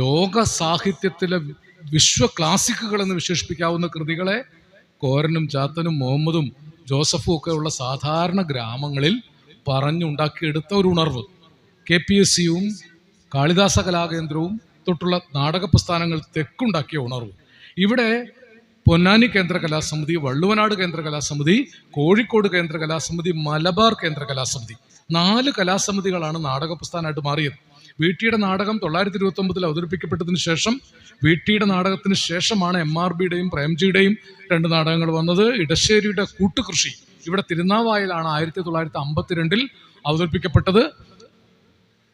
ലോക സാഹിത്യത്തിലെ വിശ്വ ക്ലാസിക്കുകൾ എന്ന് വിശേഷിപ്പിക്കാവുന്ന കൃതികളെ കോരനും ചാത്തനും മുഹമ്മദും ജോസഫും ഒക്കെ ഉള്ള സാധാരണ ഗ്രാമങ്ങളിൽ പറഞ്ഞുണ്ടാക്കിയെടുത്ത ഒരു ഉണർവ്. കെ പി എസ് സിയും കാളിദാസ കലാകേന്ദ്രവും തൊട്ടുള്ള നാടക പ്രസ്ഥാനങ്ങൾ തെക്കുണ്ടാക്കിയ ഉണർവ്. ഇവിടെ പൊന്നാനി കേന്ദ്ര കലാസമിതി വള്ളുവനാട് കേന്ദ്ര കലാസമിതി കോഴിക്കോട് കേന്ദ്ര കലാസമിതി മലബാർ കേന്ദ്ര കലാസമിതി നാല് കലാസമിതികളാണ് നാടക പ്രസ്ഥാനമായിട്ട് മാറിയത്. വീട്ടിയുടെ നാടകം തൊള്ളായിരത്തി ഇരുപത്തി ഒമ്പതിൽ അവതരിപ്പിക്കപ്പെട്ടതിന് ശേഷം വീട്ടിയുടെ നാടകത്തിന് ശേഷമാണ് എം ആർ ബിയുടെയും പ്രേംജിയുടെയും രണ്ട് നാടകങ്ങൾ വന്നത്. ഇടശ്ശേരിയുടെ കൂട്ടുകൃഷി. ഇവിടെ തിരുനാവായിലാണ് ആയിരത്തി തൊള്ളായിരത്തി അമ്പത്തിരണ്ടിൽ അവതരിപ്പിക്കപ്പെട്ടത്.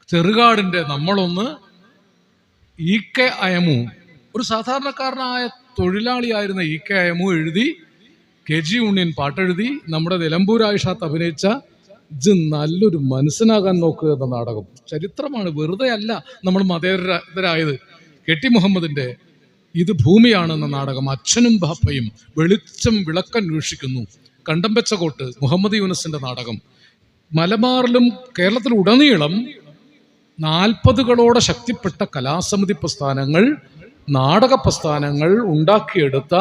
ചെറുകാടിന്റെ നമ്മളൊന്ന് ഇ കെ അയമു. ഒരു സാധാരണക്കാരനായ തൊഴിലാളിയായിരുന്ന ഇ കെ അയമു എഴുതി കെ ജി ഉണ്ണിയൻ പാട്ടെഴുതി നമ്മുടെ നിലമ്പൂർ ആയിഷാത്ത് അഭിനയിച്ച ഇത് നല്ലൊരു മനസ്സിനാകാൻ നോക്കുക എന്ന നാടകം. ചരിത്രമാണ് വെറുതെ അല്ല നമ്മൾ മതേതരായത്. കെ ടി മുഹമ്മദിന്റെ ഇത് ഭൂമിയാണെന്ന നാടകം അച്ഛനും ബാപ്പയും വെളിച്ചം വിളക്കന്വേഷിക്കുന്നു. കണ്ടമ്പച്ചകോട്ട് മുഹമ്മദ് യൂനസിന്റെ നാടകം. മലബാറിലും കേരളത്തിലുടനീളം നാൽപ്പതുകളോടെ ശക്തിപ്പെട്ട കലാസമിതി പ്രസ്ഥാനങ്ങൾ നാടക പ്രസ്ഥാനങ്ങൾ ഉണ്ടാക്കിയെടുത്ത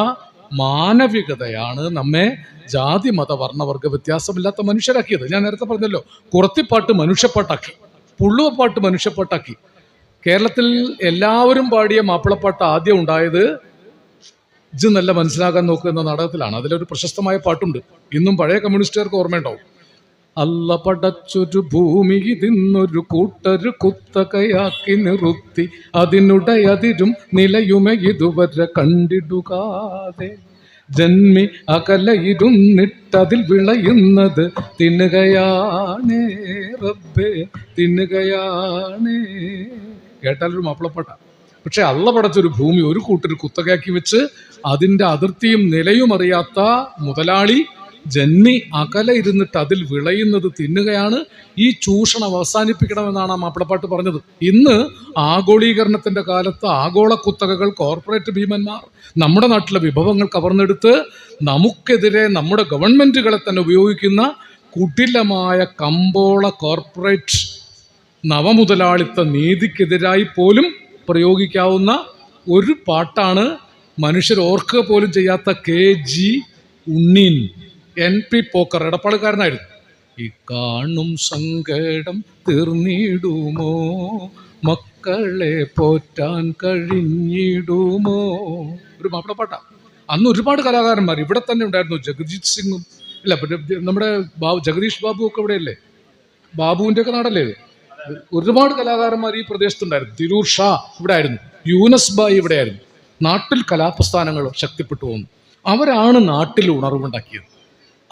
മാനവികതയാണ് നമ്മെ ജാതി മത വർണവർഗ വ്യത്യാസമില്ലാത്ത മനുഷ്യരാക്കിയത്. ഞാൻ നേരത്തെ പറഞ്ഞല്ലോ കുറത്തിപ്പാട്ട് മനുഷ്യപ്പാട്ടാക്കി പുള്ളുവപ്പാട്ട് മനുഷ്യപ്പാട്ടാക്കി. കേരളത്തിൽ എല്ലാവരും പാടിയ മാപ്പിളപ്പാട്ട് ആദ്യം ഉണ്ടായത് ഇത് നല്ല മനസ്സിലാക്കാൻ നോക്കുന്ന നാടകത്തിലാണ്. അതിലൊരു പ്രശസ്തമായ പാട്ടുണ്ട്. ഇന്നും പഴയ കമ്മ്യൂണിസ്റ്റുകാർക്ക് ഓർമ്മയുണ്ടാവും. അല്ല പടച്ചൊരു ഭൂമി ഇതിന്നൊരു കൂട്ടരു കുത്തകയാക്കി നിറുത്തി അതിനുടയതിരും നിലയുമെ ഇതുവരെ കണ്ടിടുകാതെ. ജന്മി അകലയിരുന്നിട്ടതിൽ വിളയുന്നത് തിന്നുകയാണേ റബ്ബേ തിന്നുകയാണേ. കേട്ടാലൊരു മാപ്പിളപ്പാട്ട. പക്ഷെ അള്ള പടച്ചൊരു ഭൂമി ഒരു കൂട്ടർ കുത്തകയാക്കി വെച്ച് അതിന്റെ അതിർത്തിയും നിലയും അറിയാത്ത മുതലാളി ജന്മി അകല ഇരുന്നിട്ട് അതിൽ വിളയുന്നത് തിന്നുകയാണ്. ഈ ചൂഷണം അവസാനിപ്പിക്കണമെന്നാണ് ആ മാപ്പിളപ്പാട്ട് പറഞ്ഞത്. ഇന്ന് ആഗോളീകരണത്തിന്റെ കാലത്ത് ആഗോള കുത്തകകൾ കോർപ്പറേറ്റ് ഭീമന്മാർ നമ്മുടെ നാട്ടിലെ വിഭവങ്ങൾ കവർന്നെടുത്ത് നമുക്കെതിരെ നമ്മുടെ ഗവൺമെന്റുകളെ തന്നെ ഉപയോഗിക്കുന്ന കുടിലമായ കമ്പോള കോർപ്പറേറ്റ് നവമുതലാളിത്ത നീതിക്കെതിരായി പോലും പ്രയോഗിക്കാവുന്ന ഒരു പാട്ടാണ് മനുഷ്യർ ഓർക്കുക പോലും ചെയ്യാത്ത K G Unneen. N P Pokker ഇടപ്പാളുകാരനായിരുന്നു ഈ കാണും സങ്കടം തീർന്നിടുമോ? മക്കളെ പോറ്റാൻ കഴിഞ്ഞിടുമോ? ഒരു മാപ്പിളപ്പാട്ട അന്ന് ഒരുപാട് കലാകാരന്മാർ ഇവിടെ തന്നെ ഉണ്ടായിരുന്നു. ജഗജിത് സിംഗും ഇല്ല നമ്മുടെ ബാബു ജഗദീഷ് ബാബു ഒക്കെ ഇവിടെയല്ലേ ബാബുവിന്റെയൊക്കെ നാടല്ലേ? ഒരുപാട് കലാകാരന്മാർ ഈ പ്രദേശത്തുണ്ടായിരുന്നു. തിരൂർ ഷാ ഇവിടെ ആയിരുന്നു. യൂനസ് ബായി ഇവിടെ ആയിരുന്നു. നാട്ടിൽ കലാപ്രസ്ഥാനങ്ങൾ ശക്തിപ്പെട്ടു വന്നു. അവരാണ് നാട്ടിൽ ഉണർവുണ്ടാക്കിയത്.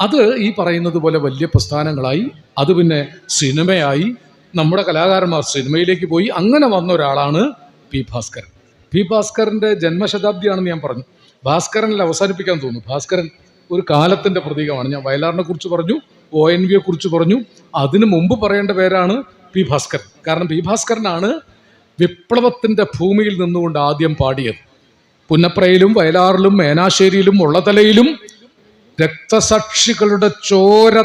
അത് ഈ പറയുന്നത് പോലെ വലിയ പ്രസ്ഥാനങ്ങളായി അത് പിന്നെ സിനിമയായി നമ്മുടെ കലാകാരന്മാർ സിനിമയിലേക്ക് പോയി അങ്ങനെ വന്ന ഒരാളാണ് പി ഭാസ്കരൻ. പി ഭാസ്കരന്റെ ജന്മശതാബ്ദിയാണെന്ന് ഞാൻ പറഞ്ഞു. ഭാസ്കരനിൽ അവസാനിപ്പിക്കാൻ തോന്നുന്നു. ഭാസ്കരൻ ഒരു കാലത്തിന്റെ പ്രതീകമാണ്. ഞാൻ വയലാറിനെ കുറിച്ച് പറഞ്ഞു ഒ എൻ വിയെ കുറിച്ച് പറഞ്ഞു. അതിനു മുമ്പ് പറയേണ്ട പേരാണ് പി ഭാസ്കരൻ. കാരണം പി ഭാസ്കരനാണ് വിപ്ലവത്തിന്റെ ഭൂമിയിൽ നിന്നുകൊണ്ട് ആദ്യം പാടിയത്. പുന്നപ്രയിലും വയലാറിലും മേനാശ്ശേരിയിലും ഉള്ളതലയിലും രക്തസാക്ഷികളുടെ ചോര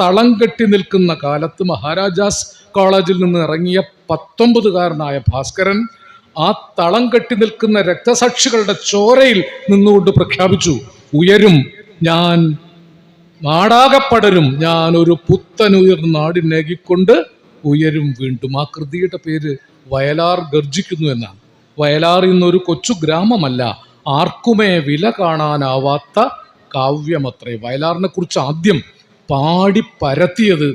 തളം കെട്ടി നിൽക്കുന്ന കാലത്ത് മഹാരാജാസ് കോളേജിൽ നിന്ന് ഇറങ്ങിയ പത്തൊമ്പതുകാരനായ ഭാസ്കരൻ ആ തളം കെട്ടി നിൽക്കുന്ന രക്തസാക്ഷികളുടെ ചോരയിൽ നിന്നുകൊണ്ട് പ്രഖ്യാപിച്ചു ഉയരും ഞാൻ നാടാകപ്പടരും ഞാൻ ഒരു പുത്തൻ പുത്തനുയർന്ന നാടിനേകിക്കൊണ്ട് ഉയരും വീണ്ടും. ആ കൃതിയുടെ പേര് വയലാർ ഗർജിക്കുന്നു എന്നാണ്. വയലാർ ഇന്നൊരു കൊച്ചു ഗ്രാമമല്ല ആർക്കുമേ വില കാണാനാവാത്ത കാവ്യമത്രേ വയലാറിനെ കുറിച്ച് ആദ്യം പാടി പരത്തിയത്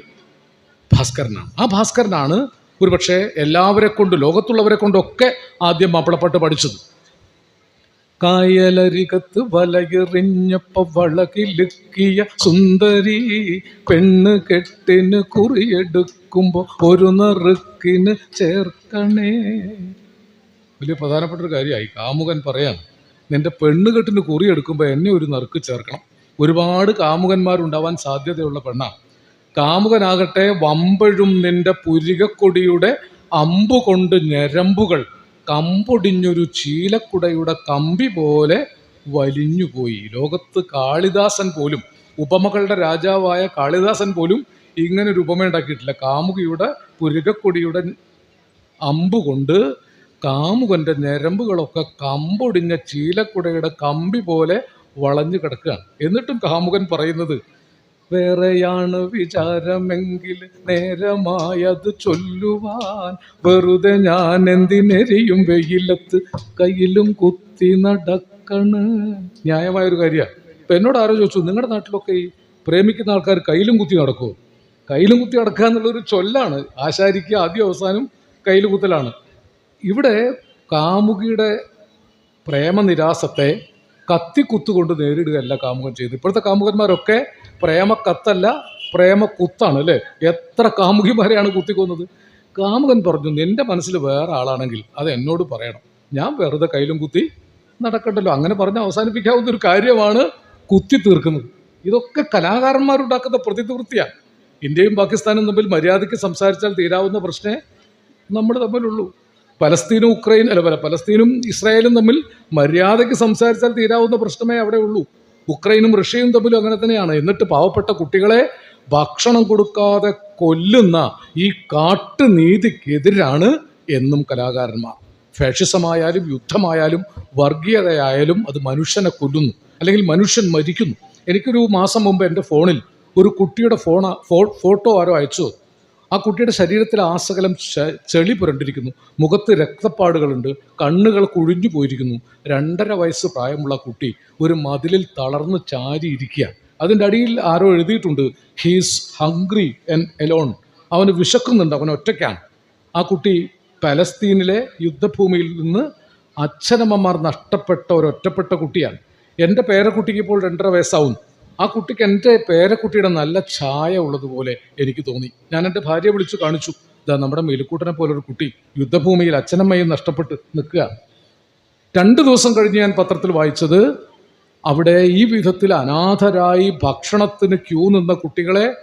ഭാസ്കരനാണ്. ആ ഭാസ്കരനാണ് ഒരുപക്ഷെ എല്ലാവരെ കൊണ്ട് ലോകത്തുള്ളവരെ കൊണ്ടൊക്കെ ആദ്യം മാപ്പിളപ്പാട്ട് പഠിച്ചത്. കായലരികത്ത് വലയെറിഞ്ഞപ്പ വളകിലുക്കിയ സുന്ദരി പെണ്ണ് കെട്ടിന് കുറിയെടുക്കുമ്പോ ഒരു നറുക്കിന് ചേർക്കണേ. വലിയ പ്രധാനപ്പെട്ട ഒരു കാര്യമായി കാമുകൻ പറയാൻ നിന്റെ പെണ്ണുകെട്ടിന് കുറിയെടുക്കുമ്പോൾ എന്നെ ഒരു നറുക്ക് ചേർക്കണം. ഒരുപാട് കാമുകന്മാരുണ്ടാവാൻ സാധ്യതയുള്ള പെണ്ണാണ് കാമുകനാകട്ടെ വമ്പഴും നിന്റെ പുരികക്കൊടിയുടെ അമ്പുകൊണ്ട് ഞരമ്പുകൾ കമ്പൊടിഞ്ഞൊരു ചീലക്കുടയുടെ കമ്പി പോലെ വലിഞ്ഞുപോയി. ലോകത്ത് കാളിദാസൻ പോലും ഉപമകളുടെ രാജാവായ കാളിദാസൻ പോലും ഇങ്ങനെ ഒരു ഉപമ ഉണ്ടാക്കിയിട്ടില്ല കാമുകിയുടെ പുരികക്കൊടിയുടെ അമ്പ് കൊണ്ട് കാമുകന്റെ ഞരമ്പുകളൊക്കെ കമ്പൊടിഞ്ഞ ചീലക്കുടയുടെ കമ്പി പോലെ വളഞ്ഞു കിടക്കുകയാണ്. എന്നിട്ടും കാമുകൻ പറയുന്നത് വേറെയാണ് വിചാരമെങ്കിൽ നേരമായത് ചൊല്ലുവാൻ. വെറുതെ ഞാൻ എന്തിനെരിയും വെയിലത്ത് കയ്യിലും കുത്തി നടക്കണ്. ന്യായമായൊരു കാര്യമാണ്. ഇപ്പം എന്നോട് ആരോ ചോദിച്ചു നിങ്ങളുടെ നാട്ടിലൊക്കെ ഈ പ്രേമിക്കുന്ന ആൾക്കാർ കയ്യിലും കുത്തി നടക്കുമോ കയ്യിലും കുത്തി നടക്കുക എന്നുള്ളൊരു ചൊല്ലാണ്. ആശാരിക്ക് ആദ്യം അവസാനം കയ്യിൽ കുത്തലാണ്. ഇവിടെ കാമുകിയുടെ പ്രേമനിരാസത്തെ കത്തിക്കുത്തുകൊണ്ട് നേരിടുകയല്ല കാമുകൻ ചെയ്ത് ഇപ്പോഴത്തെ കാമുകന്മാരൊക്കെ പ്രേമ കത്തല്ല പ്രേമ കുത്താണ് അല്ലേ? എത്ര കാമുകിമാരെയാണ് കുത്തിക്കൊന്നത്? കാമുകൻ പറഞ്ഞു നിന്റെ മനസ്സിൽ വേറെ ആളാണെങ്കിൽ അത് എന്നോട് പറയണം. ഞാൻ വെറുതെ കയ്യിലും കുത്തി നടക്കണ്ടല്ലോ. അങ്ങനെ പറഞ്ഞ് അവസാനിപ്പിക്കാവുന്ന ഒരു കാര്യമാണ് കുത്തി തീർക്കുന്നത്. ഇതൊക്കെ കലാകാരന്മാരുണ്ടാക്കുന്ന പ്രതിനിവൃത്തിയാണ്. ഇന്ത്യയും പാകിസ്ഥാനും തമ്മിൽ മര്യാദയ്ക്ക് സംസാരിച്ചാൽ തീരാവുന്ന പ്രശ്നേ നമ്മൾ തമ്മിലുള്ളൂ. പലസ്തീനും ഉക്രൈൻ അല്ല പല പലസ്തീനും ഇസ്രായേലും തമ്മിൽ മര്യാദയ്ക്ക് സംസാരിച്ചാൽ തീരാവുന്ന പ്രശ്നമേ അവിടെ ഉള്ളൂ. ഉക്രൈനും റഷ്യയും തമ്മിലും അങ്ങനെ തന്നെയാണ്. എന്നിട്ട് പാവപ്പെട്ട കുട്ടികളെ ഭക്ഷണം കൊടുക്കാതെ കൊല്ലുന്ന ഈ കാട്ടുനീതിക്കെതിരാണ് എന്നും കലാകാരന്മാർ. ഫാഷിസമായാലും യുദ്ധമായാലും വർഗീയതയായാലും അത് മനുഷ്യനെ കൊല്ലുന്നു. അല്ലെങ്കിൽ മനുഷ്യൻ മരിക്കുന്നു. എനിക്കൊരു മാസം മുമ്പ് എന്റെ ഫോണിൽ ഒരു കുട്ടിയുടെ ഫോണ ഫോട്ടോ ആരോ അയച്ചു. ആ കുട്ടിയുടെ ശരീരത്തിൽ ആസകലം ചെളി പുരണ്ടിരിക്കുന്നു. മുഖത്ത് രക്തപ്പാടുകളുണ്ട്. കണ്ണുകൾ കുഴിഞ്ഞു പോയിരിക്കുന്നു. രണ്ടര വയസ്സ് പ്രായമുള്ള കുട്ടി ഒരു മതിലിൽ തളർന്ന് ചാരിയിരിക്കുക അതിന്റെ അടിയിൽ ആരോ എഴുതിയിട്ടുണ്ട് ഹീസ് ഹംഗ്രി എൻ എലോൺ അവന് വിശക്കുന്നുണ്ട്. അവൻ ഒറ്റയ്ക്കാണ്. ആ കുട്ടി പലസ്തീനിലെ യുദ്ധഭൂമിയിൽ നിന്ന് അച്ഛനമ്മമാർ നഷ്ടപ്പെട്ട ഒരു ഒറ്റപ്പെട്ട കുട്ടിയാണ്. എന്റെ പേരക്കുട്ടിക്ക് ഇപ്പോൾ രണ്ടര വയസ്സാവുന്നു. ആ കുട്ടിക്ക് എന്റെ പേരക്കുട്ടിയുടെ നല്ല ഛായ ഉള്ളതുപോലെ എനിക്ക് തോന്നി. ഞാൻ എന്റെ ഭാര്യയെ വിളിച്ചു കാണിച്ചു. ഇതാ നമ്മുടെ മേലുക്കൂട്ടനെ പോലൊരു കുട്ടി യുദ്ധഭൂമിയിൽ അച്ഛനമ്മയും നഷ്ടപ്പെട്ട് നിൽക്കുക. രണ്ട് ദിവസം കഴിഞ്ഞ് ഞാൻ പത്രത്തിൽ വായിച്ചത് അവിടെ ഈ വിധത്തിൽ അനാഥരായി ഭക്ഷണത്തിന് ക്യൂ നിന്ന കുട്ടികളെ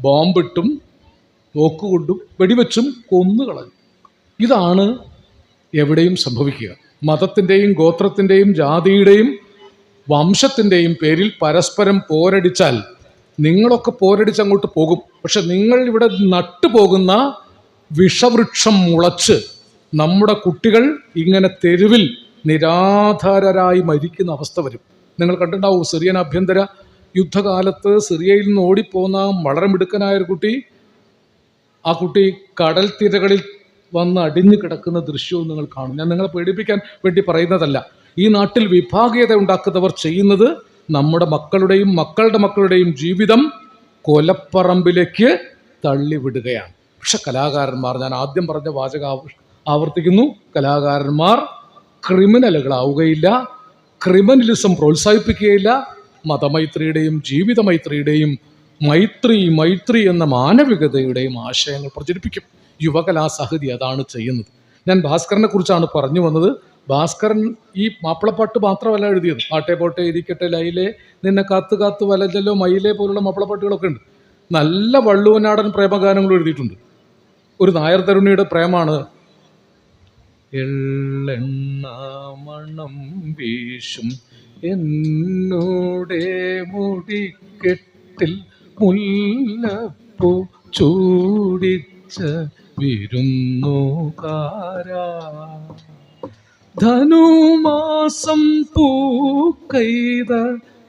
ബോംബിട്ടും തോക്കുകൊണ്ടും വെടിവെച്ചും കൊന്നുകളഞ്ഞു. ഇതാണ് എവിടെയും സംഭവിക്കുക. മതത്തിന്റെയും ഗോത്രത്തിന്റെയും ജാതിയുടെയും വംശത്തിന്റെയും പേരിൽ പരസ്പരം പോരടിച്ചാൽ നിങ്ങളൊക്കെ പോരടിച്ച് അങ്ങോട്ട് പോകും. പക്ഷെ നിങ്ങൾ ഇവിടെ നട്ടുപോകുന്ന വിഷവൃക്ഷം മുളച്ച് നമ്മുടെ കുട്ടികൾ ഇങ്ങനെ തെരുവിൽ നിരാധാരരായി മരിക്കുന്ന അവസ്ഥ വരും. നിങ്ങൾ കണ്ടിട്ടുണ്ടാവും സിറിയൻ ആഭ്യന്തര യുദ്ധകാലത്ത് സിറിയയിൽ നിന്ന് ഓടിപ്പോന്ന വളരെ മിടുക്കനായ ഒരു കുട്ടി ആ കുട്ടി കടൽ തീരകളിൽ വന്ന് അടിഞ്ഞു കിടക്കുന്ന ദൃശ്യവും നിങ്ങൾ കാണും. ഞാൻ നിങ്ങളെ പേടിപ്പിക്കാൻ വേണ്ടി പറയുന്നതല്ല. ഈ നാട്ടിൽ വിഭാഗീയത ഉണ്ടാക്കുന്നവർ ചെയ്യുന്നത് നമ്മുടെ മക്കളുടെയും മക്കളുടെ മക്കളുടെയും ജീവിതം കൊലപ്പറമ്പിലേക്ക് തള്ളിവിടുകയാണ്. പക്ഷെ കലാകാരന്മാർ ഞാൻ ആദ്യം പറഞ്ഞ വാചക ആവർത്തിക്കുന്നു. കലാകാരന്മാർ ക്രിമിനലുകളാവുകയില്ല ക്രിമിനലിസം പ്രോത്സാഹിപ്പിക്കുകയില്ല. മതമൈത്രിയുടെയും ജീവിതമൈത്രിയുടെയും മൈത്രി മൈത്രി എന്ന മാനവികതയുടെയും ആശയങ്ങൾ പ്രചരിപ്പിക്കും. യുവകലാസാഹിതി അതാണ് ചെയ്യുന്നത്. ഞാൻ ഭാസ്കരനെ കുറിച്ചാണ് പറഞ്ഞു വന്നത്. ഭാസ്കരൻ ഈ മാപ്പിളപ്പാട്ട് മാത്രമല്ല എഴുതിയത്. പാട്ടേ പോട്ടെ ഇരിക്കട്ടെ ലൈലെ നിന്നെ കാത്തു കാത്തു വലജല്ലോ മയിലെ പോലുള്ള മാപ്പിളപ്പാട്ടുകളൊക്കെ ഉണ്ട്. നല്ല വള്ളുവനാടൻ പ്രേമഗാനങ്ങൾ എഴുതിയിട്ടുണ്ട്. ഒരു നായർ തരുണിയുടെ പ്രേമാണ്. എള്ളെണ്ണ മണം വീശും എന്നോടെ മുടിക്കെട്ടിൽ മുല്ലപ്പൂ ചൂടിച്ച വിരുന്നുകാരാ. ധനുമാസം പൂക്കൈത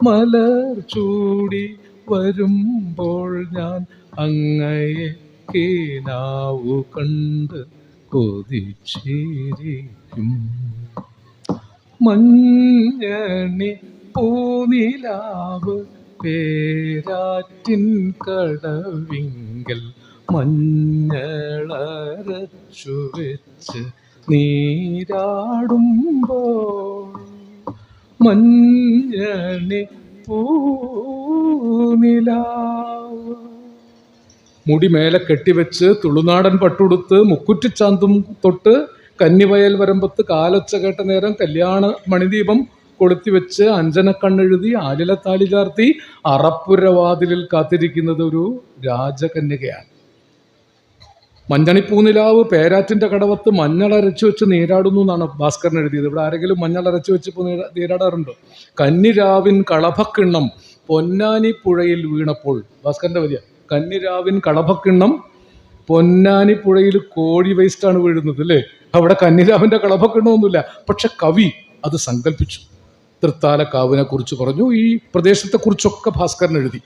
മലർ ചൂടി വരുമ്പോൾ ഞാൻ അങ്ങയെ കീനാവു കണ്ട് കൊതിച്ചിരിക്കും. മഞ്ഞണി പൂനിലാവ് പേരാറ്റിൻ കടവിങ്കൽ മഞ്ഞളരച്ചു വെച്ച് നീരാടുമ്പോൾ മഞ്ഞണി പൂനിലാവ്. മുടി മേലെ കെട്ടിവെച്ച് തുളുനാടൻ പട്ടുടുത്ത് മുക്കുറ്റിച്ചാന്തും തൊട്ട് കന്നിവയൽ വരമ്പത്ത് കാലൊച്ച കേട്ട നേരം കല്യാണ മണിദീപം കൊളുത്തിവെച്ച് അഞ്ജനക്കണ്ണെഴുതി ആലിലത്താലി ചാർത്തി അറപ്പുരവാതിലിൽ കാത്തിരിക്കുന്നത് ഒരു രാജകന്യകയാണ്. മഞ്ഞണിപ്പൂനിലാവ് പേരാറ്റിന്റെ കടവത്ത് മഞ്ഞളരച്ചു വെച്ച് നീരാടുന്നു എന്നാണ് ഭാസ്കരൻ എഴുതിയത്. ഇവിടെ ആരെങ്കിലും മഞ്ഞളരച്ചു വെച്ച് ഇപ്പോൾ നീരാ- നീരാടാറുണ്ടോ? കന്നിരാവിൻ കളഭക്കിണ്ണം പൊന്നാനി പുഴയിൽ വീണപ്പോൾ ഭാസ്കരന്റെ വരിക കന്നിരാവിൻ കളഭക്കിണ്ണം പൊന്നാനി പുഴയിൽ കോഴി വേസ്റ്റാണ് വീഴുന്നത് അല്ലേ? അവിടെ കന്നിരാവിന്റെ കളഭക്കിണ്ണമൊന്നുമില്ല. പക്ഷെ കവി അത് സങ്കല്പിച്ചു തൃത്താലക്കാവിനെ കുറിച്ച് പറഞ്ഞു. ഈ പ്രദേശത്തെക്കുറിച്ചൊക്കെ ഭാസ്കരൻ എഴുതി.